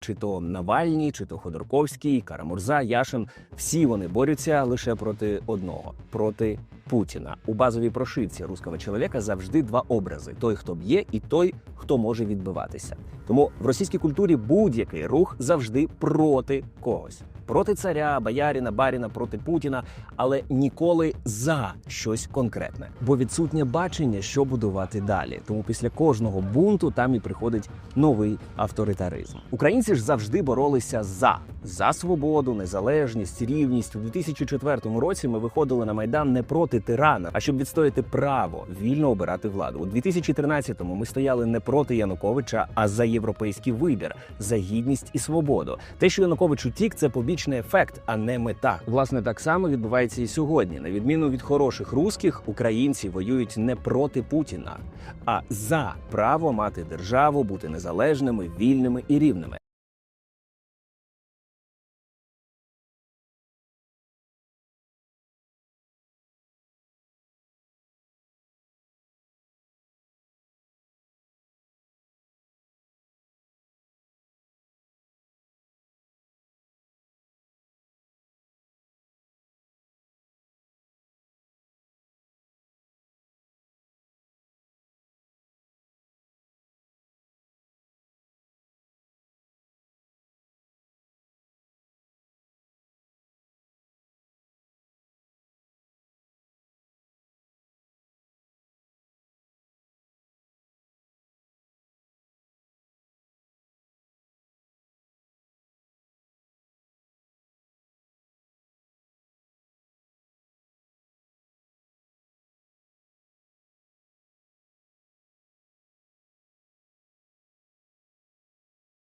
Чи то Навальні, чи то Ходорковський, Карамурза, Яшин всі вони борються лише проти одного проти Путіна. У базовій прошивці руского чоловіка завжди два образи: той, хто б'є, і той, хто може відбиватися. Тому в російській культурі будь-який рух завжди проти когось. Проти царя, бояріна, баріна, проти Путіна, але ніколи за щось конкретне. Бо відсутнє бачення, що будувати далі. Тому після кожного бунту там і приходить новий авторитаризм. Українці ж завжди боролися за за свободу, незалежність, рівність. У 2004 році ми виходили на майдан не проти тирана, а щоб відстояти право вільно обирати владу. У 2013-му ми стояли не проти Януковича, а за європейський вибір, за гідність і свободу. Те, що Янукович утік, це побічний ефект, а не мета. Власне, так само відбувається і сьогодні. На відміну від хороших русських, українці воюють не проти Путіна, а за право мати державу, бути незалежними, вільними і рівними.